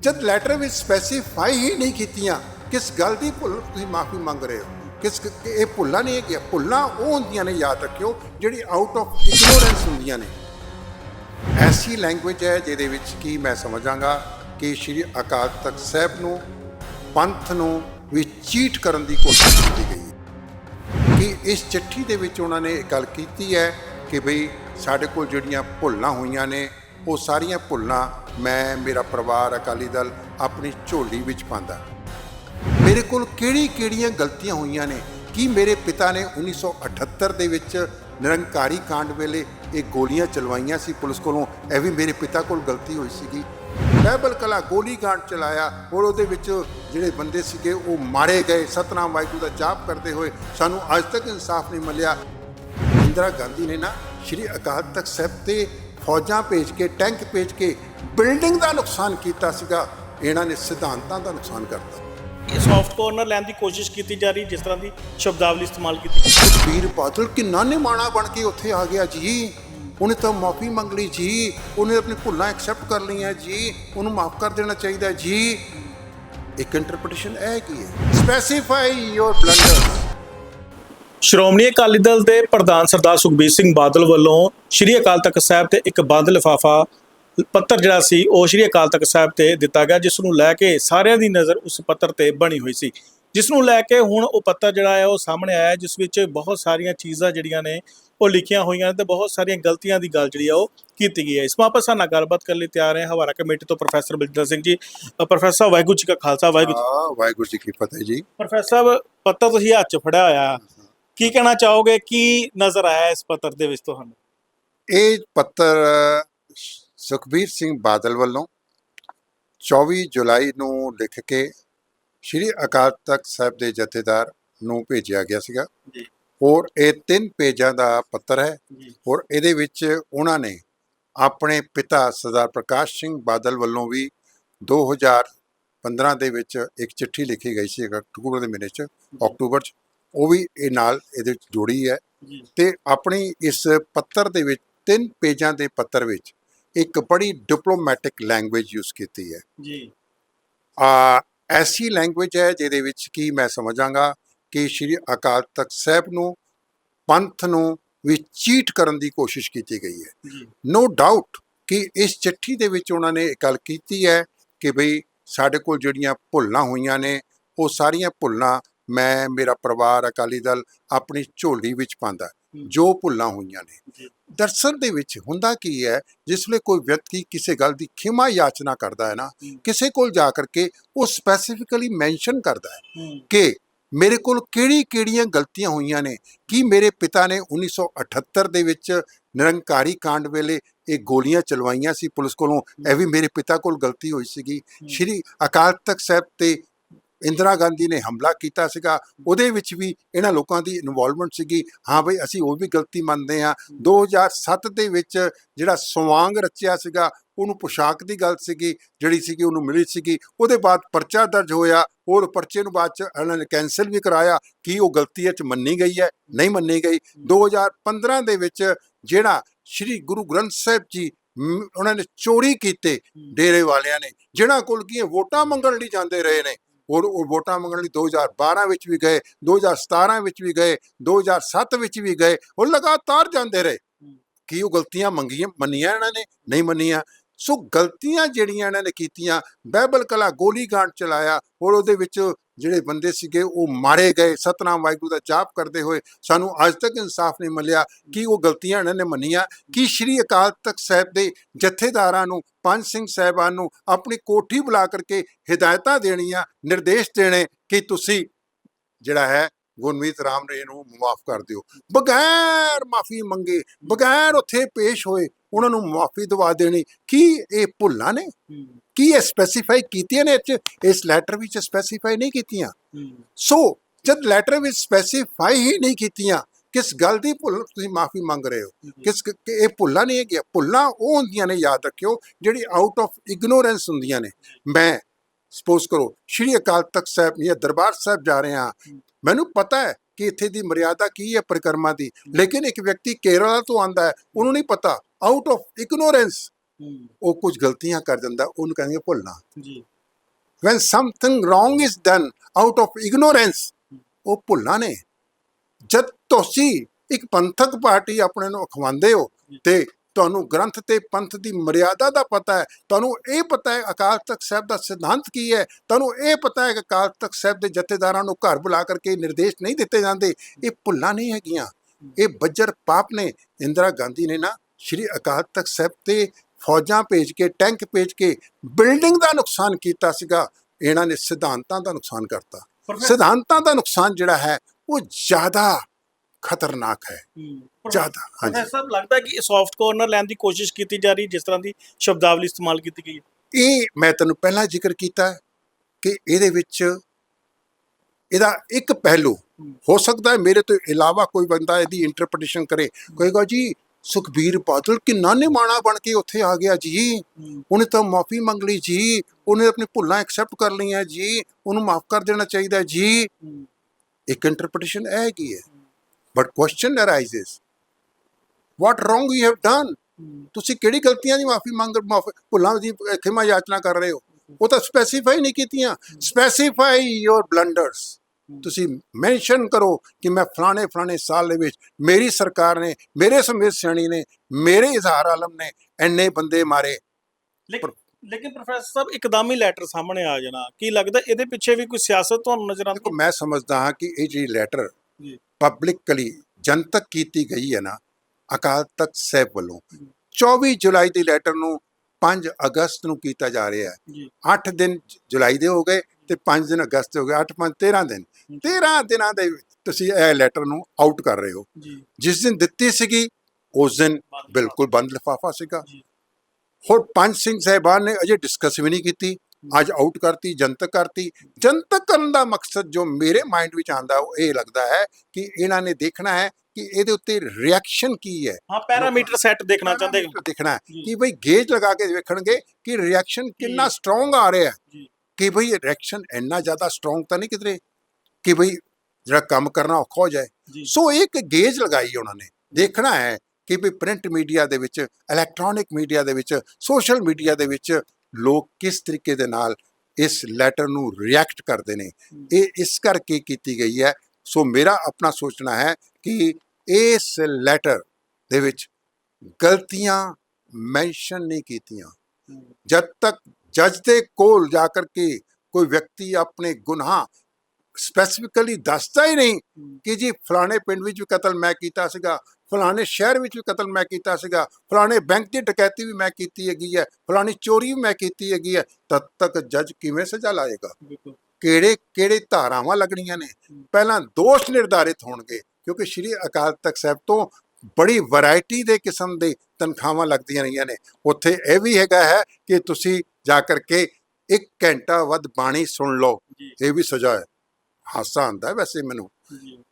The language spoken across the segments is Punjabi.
ਜਦ ਲੈਟਰ ਵਿੱਚ ਸਪੈਸੀਫਾਈ ਹੀ ਨਹੀਂ ਕੀਤੀਆਂ, ਕਿਸ ਗੱਲ ਦੀ ਭੁੱਲ ਤੁਸੀਂ ਮਾਫੀ ਮੰਗ ਰਹੇ ਹੋ? ਕਿਸ ਇਹ ਭੁੱਲਾਂ ਨਹੀਂ ਹੈਗੀਆਂ? ਭੁੱਲਾਂ ਉਹ ਹੁੰਦੀਆਂ ਨੇ, ਯਾਦ ਰੱਖਿਓ, ਜਿਹੜੀ ਆਊਟ ਆਫ ਇਗਨੋਰੈਂਸ ਹੁੰਦੀਆਂ ਨੇ। ਐਸੀ ਲੈਂਗੁਏਜ ਹੈ ਜਿਹਦੇ ਵਿੱਚ ਕੀ ਮੈਂ ਸਮਝਾਂਗਾ ਕਿ ਸ਼੍ਰੀ ਅਕਾਲ ਤਖਤ ਸਾਹਿਬ ਨੂੰ, ਪੰਥ ਨੂੰ ਵੀ ਚੀਟ ਕਰਨ ਦੀ ਕੋਸ਼ਿਸ਼ ਕੀਤੀ ਗਈ ਕਿ ਇਸ ਚਿੱਠੀ ਦੇ ਵਿੱਚ ਉਹਨਾਂ ਨੇ ਇਹ ਗੱਲ ਕੀਤੀ ਹੈ ਕਿ ਭਈ ਸਾਡੇ ਕੋਲ ਜਿਹੜੀਆਂ ਭੁੱਲਾਂ ਹੋਈਆਂ ਨੇ ਉਹ ਸਾਰੀਆਂ ਭੁੱਲਾਂ ਮੈਂ, ਮੇਰਾ ਪਰਿਵਾਰ, ਅਕਾਲੀ ਦਲ ਆਪਣੀ ਝੋਲੀ ਵਿੱਚ ਪਾਉਂਦਾ। ਮੇਰੇ ਕੋਲ ਕਿਹੜੀ ਕਿਹੜੀਆਂ ਗਲਤੀਆਂ ਹੋਈਆਂ ਨੇ? ਕੀ ਮੇਰੇ ਪਿਤਾ ਨੇ 1978 ਦੇ ਵਿੱਚ ਨਿਰੰਕਾਰੀ ਕਾਂਡ ਵੇਲੇ ਇਹ ਗੋਲੀਆਂ ਚਲਵਾਈਆਂ ਸੀ ਪੁਲਿਸ ਕੋਲੋਂ? ਇਹ ਵੀ ਮੇਰੇ ਪਿਤਾ ਕੋਲ ਗਲਤੀ ਹੋਈ ਸੀਗੀ। ਬਹਿਬਲ ਕਲਾ ਗੋਲੀ ਕਾਂਡ ਚਲਾਇਆ, ਔਰ ਉਹਦੇ ਵਿੱਚ ਜਿਹੜੇ ਬੰਦੇ ਸੀਗੇ ਉਹ ਮਾਰੇ ਗਏ। ਸਤਨਾਮ ਵਾਹਿਗੁਰੂ ਦਾ ਜਾਪ ਕਰਦੇ ਹੋਏ ਸਾਨੂੰ ਅੱਜ ਤੱਕ ਇਨਸਾਫ ਨਹੀਂ ਮਿਲਿਆ। ਇੰਦਰਾ ਗਾਂਧੀ ਨੇ ਨਾ ਸ਼੍ਰੀ ਅਕਾਲ ਤਖਤ ਸਾਹਿਬ ਤੇ ਫੌਜਾਂ ਭੇਜ ਕੇ ਟੈਂਕ ਭੇਜ ਕੇ ਬਿਲਡਿੰਗ ਦਾ ਨੁਕਸਾਨ ਕੀਤਾ ਸੀਗਾ ਇਹਨਾਂ ਨੇ ਸਿਧਾਂਤਾਂ ਦਾ ਨੁਕਸਾਨ ਕਰਤਾ। ਇਹ ਸੌਫਟ ਕਾਰਨਰ ਲੈਣ ਦੀ ਕੋਸ਼ਿਸ਼ ਕੀਤੀ ਜਾ ਰਹੀ ਜਿਸ ਤਰ੍ਹਾਂ ਦੀ ਸ਼ਬਦਾਵਲੀ ਇਸਤੇਮਾਲ ਕੀਤੀ ਵੀਰ ਬਾਦਲ ਕਿੰਨਾ ਨੇ ਮਾਣਾ ਬਣ ਕੇ ਉੱਥੇ ਆ ਗਿਆ ਜੀ। ਉਹਨੇ ਤਾਂ ਮਾਫੀ ਮੰਗ ਲਈ ਜੀ। ਉਹਨੇ ਆਪਣੀ ਭੁੱਲਾਂ ਐਕਸੈਪਟ ਕਰ ਲਈਆਂ ਜੀ। ਉਹਨੂੰ ਮਾਫ ਕਰ ਦੇਣਾ ਚਾਹੀਦਾ ਜੀ। ਇੱਕ ਇੰਟਰਪ੍ਰੀਟੇਸ਼ਨ ਇਹ ਕੀ ਹੈ? Specify your blunders Shiromani Akali Dal ਦੇ ਪ੍ਰਧਾਨ ਸਰਦਾਰ ਸੁਖਬੀਰ ਸਿੰਘ ਬਾਦਲ ਵੱਲੋਂ ਸ਼੍ਰੀ ਅਕਾਲ ਤਖਤ ਸਾਹਿਬ ਤੇ ਇੱਕ ਬੰਦ ਲਿਫਾਫਾ ਪੱਤਰ ਜਿਹੜਾ ਸੀ ਉਹ ਸ਼੍ਰੀ ਅਕਾਲ ਤਖਤ ਸਾਹਿਬ ਤੇ ਦਿੱਤਾ ਗਿਆ ਜਿਸ ਨੂੰ ਲੈ ਕੇ ਸਾਰਿਆਂ ਦੀ ਨਜ਼ਰ ਉਸ ਪੱਤਰ ਤੇ ਬਣੀ ਹੋਈ ਸੀ। ਜਿਸ ਨੂੰ ਲੈ ਕੇ ਹੁਣ ਉਹ ਪੱਤਰ ਜਿਹੜਾ ਹੈ ਉਹ ਸਾਹਮਣੇ ਆਇਆ ਜਿਸ ਵਿੱਚ ਬਹੁਤ ਸਾਰੀਆਂ ਚੀਜ਼ਾਂ ਜਿਹੜੀਆਂ ਨੇ ਉਹ ਲਿਖੀਆਂ ਹੋਈਆਂ ਨੇ ਤੇ ਬਹੁਤ ਸਾਰੀਆਂ ਗਲਤੀਆਂ ਦੀ ਗੱਲ ਜਿਹੜੀ ਆ ਉਹ ਕੀਤੀ ਗਈ ਹੈ। ਇਸ ਮਾਪੇ ਸਾਡੇ ਨਾਲ ਗੱਲਬਾਤ ਕਰਨ ਲਈ ਤਿਆਰ ਹੈ ਹਵਾਰਾ ਕਮੇਟੀ ਤੋਂ ਪ੍ਰੋਫੈਸਰ ਬਲਜਿੰਦਰ ਸਿੰਘ ਜੀ। ਪ੍ਰੋਫੈਸਰ ਵਾਹਿਗੁਰੂ ਜੀ ਕਾ ਖਾਲਸਾ ਵਾਹਿਗੁਰੂ ਜੀ- ਕੀ ਫਤਿਹ। ਜੀ ਪ੍ਰੋਫੈਸਰ ਪੱਤਰ ਤੁਸੀਂ ਹੱਥ 'ਚ ਫੜਿਆ ਹੋਇਆ। ਕੀ ਕਹਿਣਾ ਚਾਹੋਗੇ? ਕੀ ਨਜ਼ਰ ਆਇਆ ਇਸ ਪੱਤਰ ਦੇ ਵਿੱਚ ਤੁਹਾਨੂੰ? ਇਹ ਪੱਤਰ ਸੁਖਬੀਰ ਸਿੰਘ ਬਾਦਲ ਵੱਲੋਂ 24 ਜੁਲਾਈ ਨੂੰ ਲਿਖ ਕੇ ਸ਼੍ਰੀ ਅਕਾਲ ਤਖਤ ਸਾਹਿਬ ਦੇ ਜਥੇਦਾਰ ਨੂੰ ਭੇਜਿਆ ਗਿਆ ਸੀਗਾ। ਜੀ। ਔਰ ਇਹ ਤਿੰਨ ਪੇਜਾਂ ਦਾ ਪੱਤਰ ਹੈ। ਔਰ ਇਹਦੇ ਵਿੱਚ ਉਹਨਾਂ ਨੇ ਆਪਣੇ ਪਿਤਾ ਸਰਦਾਰ ਪ੍ਰਕਾਸ਼ ਸਿੰਘ ਬਾਦਲ ਵੱਲੋਂ ਵੀ 2015 ਦੇ ਵਿੱਚ ਇੱਕ ਚਿੱਠੀ ਲਿਖੀ ਗਈ ਸੀ ਅਕਤੂਬਰ ਦੇ ਮਹੀਨੇ 'ਚ ਅਕਤੂਬਰ 'ਚ। ਉਹ ਵੀ ਇਹ ਨਾਲ ਇਹਦੇ ਵਿੱਚ ਜੁੜੀ ਹੈ ਤੇ ਆਪਣੀ ਇਸ ਪੱਤਰ ਦੇ ਵਿੱਚ ਤਿੰਨ ਪੇਜਾਂ ਦੇ ਪੱਤਰ ਵਿੱਚ ਇੱਕ ਬੜੀ ਡਿਪਲੋਮੈਟਿਕ ਲੈਂਗੁਏਜ ਯੂਜ਼ ਕੀਤੀ ਹੈ। ਜੀ। ਆ ਐਸੀ ਲੈਂਗੁਏਜ ਹੈ ਜਿਹਦੇ ਵਿੱਚ ਕੀ ਮੈਂ ਸਮਝਾਂਗਾ ਕਿ ਸ਼੍ਰੀ ਅਕਾਲ ਤਖਤ ਸਾਹਿਬ ਨੂੰ ਪੰਥ ਨੂੰ ਵੀ ਚੀਟ ਕਰਨ ਦੀ ਕੋਸ਼ਿਸ਼ ਕੀਤੀ ਗਈ ਹੈ। ਨੋ ਡਾਊਟ ਕਿ ਇਸ ਚਿੱਠੀ ਦੇ ਵਿੱਚ ਉਹਨਾਂ ਨੇ ਇਹ ਗੱਲ ਕੀਤੀ ਹੈ ਕਿ ਭਈ ਸਾਡੇ ਕੋਲ ਜਿਹੜੀਆਂ ਭੁੱਲਾਂ ਹੋਈਆਂ ਨੇ ਉਹ ਸਾਰੀਆਂ ਭੁੱਲਾਂ ਮੈਂ ਮੇਰਾ ਪਰਿਵਾਰ ਅਕਾਲੀ ਦਲ ਆਪਣੀ ਝੋਲੀ ਵਿੱਚ ਪਾਉਂਦਾ। ਜੋ ਭੁੱਲਾਂ ਹੋਈਆਂ ਨੇ। ਜੀ। ਦਰਸਲ ਦੇ ਵਿੱਚ ਹੁੰਦਾ ਕੀ ਹੈ ਜਿਸ ਵੇਲੇ ਕੋਈ ਵਿਅਕਤੀ ਕਿਸੇ ਗੱਲ ਦੀ ਖਿਮਾ ਯਾਚਨਾ ਕਰਦਾ ਹੈ ਨਾ। ਕਿਸੇ ਕੋਲ ਜਾ ਕਰਕੇ ਉਹ ਸਪੈਸੀਫਿਕਲੀ ਮੈਂਸ਼ਨ ਕਰਦਾ ਹੈ ਹੂੰ। ਕਿ ਮੇਰੇ ਕੋਲ ਕਿਹੜੀ ਕਿਹੜੀਆਂ ਗਲਤੀਆਂ ਹੋਈਆਂ ਨੇ? ਕੀ ਮੇਰੇ ਪਿਤਾ ਨੇ 1978 ਦੇ ਵਿੱਚ ਨਿਰੰਕਾਰੀ ਕਾਂਡ ਵੇਲੇ ਇਹ ਗੋਲੀਆਂ ਚਲਵਾਈਆਂ ਸੀ ਪੁਲਿਸ ਕੋਲੋਂ? ਇਹ ਵੀ ਮੇਰੇ ਪਿਤਾ ਕੋਲ ਗਲਤੀ ਹੋਈ ਸੀਗੀ। ਸ਼੍ਰੀ ਅਕਾਲ ਤਖਤ ਸਾਹਿਬ ਤੇ ਇੰਦਰਾ ਗਾਂਧੀ ਨੇ ਹਮਲਾ ਕੀਤਾ ਸੀਗਾ। ਉਹਦੇ ਵਿੱਚ ਵੀ ਇਹਨਾਂ ਲੋਕਾਂ ਦੀ ਇਨਵੋਲਵਮੈਂਟ ਸੀਗੀ। ਹਾਂ ਬਈ ਅਸੀਂ ਉਹ ਵੀ ਗਲਤੀ ਮੰਨਦੇ ਹਾਂ। 2007 ਦੇ ਵਿੱਚ ਜਿਹੜਾ ਸਵਾਂਗ ਰਚਿਆ ਸੀਗਾ ਉਹਨੂੰ ਪੋਸ਼ਾਕ ਦੀ ਗੱਲ ਸੀਗੀ ਜਿਹੜੀ ਸੀਗੀ ਉਹਨੂੰ ਮਿਲੀ ਸੀਗੀ। ਉਹਦੇ ਬਾਅਦ ਪਰਚਾ ਦਰਜ ਹੋਇਆ। ਔਰ ਪਰਚੇ ਨੂੰ ਬਾਅਦ ਚ ਇਹਨਾਂ ਨੇ ਕੈਨਸਲ ਵੀ ਕਰਾਇਆ। ਕੀ ਉਹ ਗਲਤੀ ਇਹ ਚ ਮੰਨੀ ਗਈ ਹੈ? ਨਹੀਂ ਮੰਨੀ ਗਈ। 2015 ਦੇ ਵਿੱਚ ਜਿਹੜਾ ਸ੍ਰੀ ਗੁਰੂ ਗ੍ਰੰਥ ਸਾਹਿਬ ਜੀ ਉਹਨਾਂ ਨੇ ਚੋਰੀ ਕੀਤੇ ਡੇਰੇ ਵਾਲਿਆਂ ਨੇ ਜਿਨ੍ਹਾਂ ਕੋਲ ਕੀ ਵੋਟਾਂ ਮੰਗਣ ਲਈ ਜਾਂਦੇ ਰਹੇ ਨੇ। ਔਰ ਉਹ ਵੋਟਾਂ ਮੰਗਣ ਲਈ 2012 ਵਿੱਚ ਵੀ ਗਏ 2017 ਵਿੱਚ ਵੀ ਗਏ 2007 ਵਿੱਚ ਵੀ ਗਏ ਉਹ ਲਗਾਤਾਰ ਜਾਂਦੇ ਰਹੇ। ਕੀ ਉਹ ਗਲਤੀਆਂ ਮੰਗੀਆਂ ਮੰਨੀਆਂ ਇਹਨਾਂ ਨੇ? ਨਹੀਂ ਮੰਨੀਆਂ। ਸੋ ਗਲਤੀਆਂ ਜਿਹੜੀਆਂ ਇਹਨਾਂ ਨੇ ਕੀਤੀਆਂ, ਬਹਿਬਲ ਕਲਾ ਗੋਲੀ ਕਾਂਡ ਚਲਾਇਆ ਔਰ ਉਹਦੇ ਵਿੱਚ ਜਿਹੜੇ ਬੰਦੇ ਸੀਗੇ ਉਹ ਮਾਰੇ ਗਏ। ਸਤਨਾਮ ਵਾਹਿਗੁਰੂ ਦਾ ਜਾਪ ਕਰਦੇ ਹੋਏ ਸਾਨੂੰ ਅੱਜ ਤੱਕ ਇਨਸਾਫ ਨਹੀਂ ਮਿਲਿਆ ਕਿ ਉਹ ਗਲਤੀਆਂ ਇਹਨਾਂ ਨੇ ਮੰਨੀਆਂ। ਕੀ ਸ਼੍ਰੀ ਅਕਾਲ ਤਖਤ ਸਾਹਿਬ ਦੇ ਜਥੇਦਾਰਾਂ ਨੂੰ, ਪੰਜ ਸਿੰਘ ਸਾਹਿਬਾਨ ਨੂੰ ਆਪਣੀ ਕੋਠੀ ਬੁਲਾ ਕਰਕੇ ਹਦਾਇਤਾਂ ਦੇਣੀਆਂ, ਨਿਰਦੇਸ਼ ਦੇਣੇ ਕਿ ਤੁਸੀਂ ਜਿਹੜਾ ਹੈ ਗੁਰਮੀਤ ਰਾਮ ਰੇ ਨੂੰ ਮਾਫ ਕਰ ਦਿਓ। ਬਗੈਰ ਮਾਫੀ ਮੰਗੇ ਬਗੈਰ ਉੱਥੇ ਪੇਸ਼ ਹੋਏ ਉਹਨਾਂ ਨੂੰ ਮਾਫੀ ਦਵਾ ਦੇਣੀ। ਕੀ ਇਹ ਭੁੱਲਾਂ ਨੇ? ਕੀ ਇਹ ਸਪੈਸੀਫਾਈ ਕੀਤੀਆਂ ਨੇ? ਇਸ ਲੈਟਰ ਵਿੱਚ ਸਪੈਸੀਫਾਈ ਨਹੀਂ ਕੀਤੀਆਂ। ਸੋ ਜਦ ਲੈਟਰ ਵਿੱਚ ਸਪੈਸੀਫਾਈ ਹੀ ਨਹੀਂ ਕੀਤੀਆਂ ਕਿਸ ਗੱਲ ਦੀ ਭੁੱਲ ਤੁਸੀਂ ਮਾਫੀ ਮੰਗ ਰਹੇ ਹੋ? ਕਿਸ ਇਹ ਭੁੱਲਾਂ ਨਹੀਂ ਹੈਗੀਆਂ? ਭੁੱਲਾਂ ਉਹ ਹੁੰਦੀਆਂ ਨੇ ਯਾਦ ਰੱਖਿਓ ਜਿਹੜੀ ਆਊਟ ਆਫ ਇਗਨੋਰੈਂਸ ਹੁੰਦੀਆਂ ਨੇ। ਮੈਂ ਸਪੋਜ਼ ਕਰੋ ਸ਼੍ਰੀ ਅਕਾਲ ਤਖਤ ਸਾਹਿਬ ਜਾਂ ਦਰਬਾਰ ਸਾਹਿਬ ਜਾ ਰਹੇ ਹਾਂ। ਮੈਨੂੰ ਪਤਾ ਹੈ ਕਿ ਇੱਥੇ ਦੀ ਮਰਿਆਦਾ ਕੀ ਹੈ ਪਰਿਕਰਮਾ ਦੀ। ਲੇਕਿਨ ਇੱਕ ਵਿਅਕਤੀ ਕੇਰਲਾ ਤੋਂ ਆਂਦਾ ਹੈ ਉਹਨੂੰ ਨਹੀਂ ਪਤਾ। ਆਊਟ ਆਫ ਇਗਨੋਰੈਂਸ ਉਹ ਕੁਝ ਗਲਤੀਆਂ ਕਰ ਦਿੰਦਾ ਉਹਨੂੰ ਕਹਿੰਦੇ ਭੁੱਲਣਾ। ਜੀ। When something wrong is done out of ignorance ਉਹ ਭੁੱਲਣਾ ਨੇ। ਜਦ ਤੁਸੀਂ ਇੱਕ ਪੰਥਕ ਪਾਰਟੀ ਆਪਣੇ ਨੂੰ ਅਖਵਾਉਂਦੇ ਹੋ ਤੇ ਤੁਹਾਨੂੰ ਗ੍ਰੰਥ ਤੇ ਪੰਥ ਦੀ ਮਰਿਆਦਾ ਦਾ ਪਤਾ ਹੈ। ਤੁਹਾਨੂੰ ਇਹ ਪਤਾ ਹੈ ਅਕਾਲ ਤਖਤ ਸਾਹਿਬ ਦਾ ਸਿਧਾਂਤ ਕੀ ਹੈ? ਤੁਹਾਨੂੰ ਇਹ ਪਤਾ ਹੈ ਕਿ ਅਕਾਲ ਤਖਤ ਸਾਹਿਬ ਦੇ ਜਥੇਦਾਰਾਂ ਨੂੰ ਘਰ ਬੁਲਾ ਕਰਕੇ ਨਿਰਦੇਸ਼ ਨਹੀਂ ਦਿੱਤੇ ਜਾਂਦੇ। ਇਹ ਭੁੱਲਾਂ ਨਹੀਂ ਹੈਗੀਆਂ। ਇਹ ਬੱਜਰ ਪਾਪ ਨੇ। ਇੰਦਰਾ ਗਾਂਧੀ ਨੇ ਨਾ ਸ਼੍ਰੀ ਅਕਾਲ ਤਖਤ ਸਾਹਿਬ ਤੇ ਫੌਜਾਂ ਭੇਜ ਕੇ ਟੈਂਕ ਭੇਜ ਕੇ ਬਿਲਡਿੰਗ ਦਾ ਨੁਕਸਾਨ ਕੀਤਾ ਸੀਗਾ। ਇਹਨਾਂ ਨੇ ਸਿਧਾਂਤਾਂ ਦਾ ਨੁਕਸਾਨ ਕਰਤਾ। ਸਿਧਾਂਤਾਂ ਦਾ ਨੁਕਸਾਨ ਜਿਹੜਾ ਹੈ ਉਹ ਜ਼ਿਆਦਾ ਖਤਰਨਾਕ ਹੈ। ਜ਼ਿਆਦਾ ਹਾਂਜੀ। ਪ੍ਰੋਫੈਸਰ ਲੱਗਦਾ ਕਿ ਸੌਫਟ ਕਾਰਨਰ ਲੈਣ ਦੀ ਕੋਸ਼ਿਸ਼ ਕੀਤੀ ਜਾ ਰਹੀ ਜਿਸ ਤਰ੍ਹਾਂ ਦੀ ਸ਼ਬਦਾਵਲੀ ਇਸਤੇਮਾਲ ਕੀਤੀ ਗਈ ਹੈ। ਇਹ ਮੈਂ ਤੈਨੂੰ ਪਹਿਲਾਂ ਜ਼ਿਕਰ ਕੀਤਾ ਕਿ ਇਹਦੇ ਵਿੱਚ ਇਹਦਾ ਇੱਕ ਪਹਿਲੂ ਹੋ। ਸਕਦਾ ਹੈ ਮੇਰੇ ਤੋਂ ਇਲਾਵਾ ਕੋਈ ਬੰਦਾ ਇਹਦੀ ਇੰਟਰਪ੍ਰੀਟੇਸ਼ਨ ਕਰੇ। ਕਹੇਗਾ ਜੀ ਸੁਖਬੀਰ ਬਾਦਲ ਕਿੰਨਾ ਨੇ ਮਾਣਾ ਬਣ ਕੇ ਉੱਥੇ ਆ ਗਿਆ ਜੀ। ਉਹਨੇ ਤਾਂ ਮਾਫੀ ਮੰਗ ਲਈ ਜੀ। ਉਹਨੇ ਆਪਣੀ ਭੁੱਲਾਂ ਐਕਸੈਪਟ ਕਰ ਲਈਆਂ ਜੀ। ਉਹਨੂੰ ਮਾਫ ਕਰ ਦੇਣਾ ਚਾਹੀਦਾ ਜੀ। ਇੱਕ ਇੰਟਰਪ੍ਰੀਟੇਸ਼ਨ ਇਹ ਹੈਗੀ ਹੈ। But question arises what wrong you have done ਤੁਸੀਂ ਕਿਹੜੀ ਗਲਤੀਆਂ ਦੀ ਮਾਫੀ ਮੰਗ ਮਾਫ ਭੁੱਲਾਂ ਦੀ ਖਿਮਾ ਯਾਚਨਾ ਕਰ ਰਹੇ ਹੋ? ਉਹ ਤਾਂ ਸਪੈਸੀਫਾਈ ਨਹੀਂ ਕੀਤੀਆਂ। ਸਪੈਸੀਫਾਈ ਯੋਰ ਬਲੰਡਰਸ ਤੁਸੀਂ ਮੈਂਸ਼ਨ ਕਰੋ ਕਿ ਮੈਂ ਫਲਾਣੇ ਫਲਾਣੇ ਸਾਲ ਦੇ ਵਿੱਚ ਮੇਰੀ ਸਰਕਾਰ ਨੇ ਮੇਰੇ ਸਮੇਤ ਸਿਆਣੀ ਨੇ ਮੇਰੇ ਇਜ਼ਹਾਰ ਆਲਮ ਨੇ ਐਨੇ ਬੰਦੇ ਮਾਰੇ। ਲੇਕਿਨ ਪ੍ਰੋਫੈਸਰ ਸਾਹਿਬ ਇੱਕਦਮ ਹੀ ਲੈਟਰ ਸਾਹਮਣੇ ਆ ਜਾਣਾ। ਕੀ ਲੱਗਦਾ ਇਹਦੇ ਪਿੱਛੇ ਵੀ ਕੋਈ ਸਿਆਸਤ ਤੁਹਾਨੂੰ ਨਜ਼ਰ ਆਉਂਦੀ? ਮੈਂ ਸਮਝਦਾ ਹਾਂ ਕਿ ਇਹ ਜਿਹੜੀ ਲੈਟਰ ਪਬਲਿਕਲੀ ਜਨਤਕ ਕੀਤੀ ਗਈ ਹੈ ਨਾ ਅਕਾਲ ਤਖਤ ਸਾਹਿਬ ਵੱਲੋਂ। 24 ਜੁਲਾਈ ਦੀ ਲੈਟਰ ਨੂੰ 5 ਅਗਸਤ ਨੂੰ ਕੀਤਾ ਜਾ ਰਿਹਾ ਹੈ। ਜੀ। 8 ਦਿਨ ਜੁਲਾਈ ਦੇ ਹੋ ਗਏ ਤੇ 5 ਦਿਨ ਅਗਸਤ ਹੋ ਗਏ 8 5 13 ਦਿਨ। 13 ਦਿਨਾਂ ਦੇ ਵਿੱਚ ਤੁਸੀਂ ਇਹ ਲੈਟਰ ਨੂੰ ਆਊਟ ਕਰ ਰਹੇ ਹੋ। ਜਿਸ ਦਿਨ ਦਿੱਤੀ ਸੀਗੀ ਉਸ ਦਿਨ ਬਿਲਕੁਲ ਬੰਦ ਲਿਫਾਫਾ ਸੀਗਾ। ਹੋਰ ਪੰਜ ਸਿੰਘ ਸਾਹਿਬਾਨ ਨੇ ਅਜੇ ਡਿਸਕਸ ਵੀ ਨਹੀਂ ਕੀਤੀ। ਅੱਜ ਆਊਟ ਕਰਤੀ ਜਨਤਕ ਕਰਤੀ। ਜਨਤਕ ਕਰਨ ਦਾ ਮਕਸਦ ਜੋ ਮੇਰੇ ਮਾਈਂਡ ਵਿੱਚ ਆਂਦਾ ਉਹ ਇਹ ਲੱਗਦਾ ਹੈ ਕਿ ਇਹਨਾਂ ਨੇ ਦੇਖਣਾ ਹੈ ਕਿ ਇਹਦੇ ਉੱਤੇ ਰਿਐਕਸ਼ਨ ਕੀ ਹੈ। ਹਾਂ ਪੈਰਾਮੀਟਰ ਸੈੱਟ ਦੇਖਣਾ ਚਾਹੁੰਦੇ ਦੇਖਣਾ ਹੈ। ਕਿ ਭਈ ਗੇਜ ਲਗਾ ਕੇ ਵੇਖਣਗੇ ਕਿ ਰਿਐਕਸ਼ਨ ਕਿੰਨਾ ਸਟਰੋਂਗ ਆ ਰਿਹਾ ਹੈ। ਕਿ ਭਈ ਰਿਐਕਸ਼ਨ ਇੰਨਾ ਜ਼ਿਆਦਾ ਸਟਰੋਂਗ ਤਾਂ ਨਹੀਂ ਕਿਧਰੇ? ਕਿ ਭਈ ਜਿਹੜਾ ਕੰਮ ਕਰਨਾ ਔਖਾ ਹੋ ਜਾਏ। ਸੋ ਇੱਕ ਗੇਜ ਲਗਾਈ ਉਹਨਾਂ ਨੇ। ਦੇਖਣਾ ਹੈ ਕਿ ਵੀ ਪ੍ਰਿੰਟ ਮੀਡੀਆ ਦੇ ਵਿੱਚ ਇਲੈਕਟ੍ਰੋਨਿਕ ਮੀਡੀਆ ਦੇ ਵਿੱਚ ਸੋਸ਼ਲ ਮੀਡੀਆ ਦੇ ਵਿੱਚ ਲੋਕ ਕਿਸ ਤਰੀਕੇ ਦੇ ਨਾਲ ਇਸ ਲੈਟਰ ਨੂੰ ਰਿਐਕਟ ਕਰਦੇ ਨੇ? ਇਹ ਇਸ ਕਰਕੇ ਕੀਤੀ ਗਈ ਹੈ? ਸੋ ਮੇਰਾ ਆਪਣਾ ਸੋਚਣਾ ਹੈ ਕਿ ਇਸ ਲੈਟਰ ਦੇ ਵਿੱਚ ਗਲਤੀਆਂ ਮੈਂਸ਼ਨ ਨਹੀਂ ਕੀਤੀਆਂ। ਜਦ ਤੱਕ ਜੱਜ ਦੇ ਕੋਲ ਜਾ ਕਰਕੇ ਕੋਈ ਵਿਅਕਤੀ ਆਪਣੇ ਗੁਨਾਹ ਸਪੈਸੀਫਿਕਲੀ ਦੱਸਦਾ ਹੀ ਨਹੀਂ ਕਿ ਜੀ ਫਲਾਣੇ ਪਿੰਡ ਵਿੱਚ ਵੀ ਕਤਲ ਮੈਂ ਕੀਤਾ ਸੀਗਾ ਫਲਾਣੇ ਸ਼ਹਿਰ ਵਿੱਚ ਵੀ ਕਤਲ ਮੈਂ ਕੀਤਾ ਸੀਗਾ ਫਲਾਣੇ ਬੈਂਕ ਦੀ ਡਕੈਤੀ ਵੀ ਮੈਂ ਕੀਤੀ ਹੈਗੀ ਹੈ ਫਲਾਣੀ ਚੋਰੀ ਵੀ ਮੈਂ ਕੀਤੀ ਹੈਗੀ ਹੈ ਤਦ ਤੱਕ ਜੱਜ ਕਿਵੇਂ ਸਜ਼ਾ ਲਾਏਗਾ? ਕਿਹੜੇ ਕਿਹੜੇ ਧਾਰਾਵਾਂ ਲੱਗਣੀਆਂ ਨੇ? ਪਹਿਲਾਂ ਦੋਸ਼ ਨਿਰਧਾਰਿਤ ਹੋਣਗੇ ਕਿਉਂਕਿ ਸ਼੍ਰੀ ਅਕਾਲ ਤਖਤ ਸਾਹਿਬ ਤੋਂ ਬੜੀ ਵੈਰਾਈਟੀ ਦੇ ਕਿਸਮ ਦੇ ਤਨਖਾਹਾਂ ਲੱਗਦੀਆਂ ਰਹੀਆਂ ਨੇ। ਉੱਥੇ ਇਹ ਵੀ ਹੈਗਾ ਹੈ ਕਿ ਤੁਸੀਂ ਜਾ ਕਰਕੇ ਇੱਕ ਘੰਟਾ ਵੱਧ ਬਾਣੀ ਸੁਣ ਲਓ ਇਹ ਵੀ ਸਜ਼ਾ ਹੈ। ਹਾਸਾ ਆਂਦਾ ਵੈਸੇ ਮੈਨੂੰ।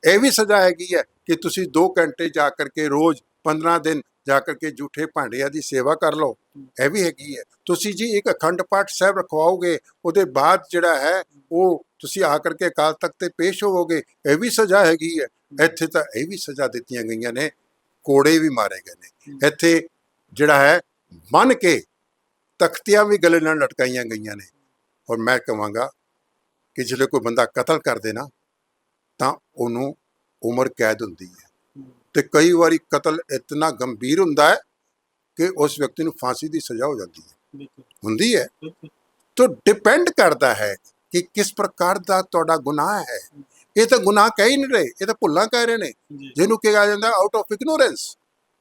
ਇਹ ਵੀ ਸਜ਼ਾ ਹੈਗੀ ਹੈ ਕਿ ਤੁਸੀਂ 2 ਘੰਟੇ ਜਾ ਕਰਕੇ ਰੋਜ਼ 15 ਦਿਨ ਜਾ ਕਰਕੇ ਝੂਠੇ ਭਾਂਡਿਆਂ ਦੀ ਸੇਵਾ ਕਰ ਲਓ। ਇਹ ਵੀ ਹੈਗੀ ਹੈ। ਤੁਸੀਂ ਜੀ ਇੱਕ ਅਖੰਡ ਪਾਠ ਸਾਹਿਬ ਰਖਵਾਓਗੇ, ਉਹਦੇ ਬਾਅਦ ਜਿਹੜਾ ਹੈ, ਉਹ ਤੁਸੀਂ ਆ ਕਰਕੇ ਅਕਾਲ ਤਖਤ ਤੇ ਪੇਸ਼ ਹੋਵੋਗੇ, ਇਹ ਵੀ ਸਜ਼ਾ ਹੈਗੀ ਹੈ। ਇੱਥੇ ਤਾਂ ਇਹ ਵੀ ਸਜ਼ਾ ਦਿੱਤੀਆਂ ਗਈਆਂ ਨੇ, ਕੋੜੇ ਵੀ ਮਾਰੇ ਗਏ ਨੇ। ਇੱਥੇ ਜਿਹੜਾ ਹੈ ਬੰਨ ਕੇ ਤਖਤੀਆਂ ਵੀ ਗਲੇ ਨਾਲ ਲਟਕਾਈਆਂ ਗਈਆਂ ਨੇ। ਔਰ ਮੈਂ ਕਹਾਂਗਾ ਕਿ ਜਦੋਂ ਕੋਈ ਬੰਦਾ ਕਤਲ ਕਰ ਦੇ ਨਾ ਤਾਂ ਉਹਨੂੰ ਉਮਰ ਕੈਦ ਹੁੰਦੀ ਹੈ। ਤੇ ਕਈ ਵਾਰੀ ਕਤਲ ਇਤਨਾ ਗੰਭੀਰ ਹੁੰਦਾ ਹੈ ਕਿ ਉਸ ਵਿਅਕਤੀ ਨੂੰ ਫਾਂਸੀ ਦੀ ਸਜ਼ਾ ਹੋ ਜਾਂਦੀ ਹੈ। ਹੁੰਦੀ ਹੈ। ਤਾਂ ਡਿਪੈਂਡ ਕਰਦਾ ਹੈ ਕਿ ਕਿਸ ਪ੍ਰਕਾਰ ਦਾ ਤੁਹਾਡਾ ਗੁਨਾਹ ਹੈ। ਇਹ ਤਾਂ ਗੁਨਾਹ ਕਹਿ ਹੀ ਨਹੀਂ ਰਹੇ ਇਹ ਤਾਂ ਭੁੱਲਾਂ ਕਹਿ ਰਹੇ ਨੇ। ਜਿਹਨੂੰ ਕਿਹਾ ਜਾਂਦਾ out of ignorance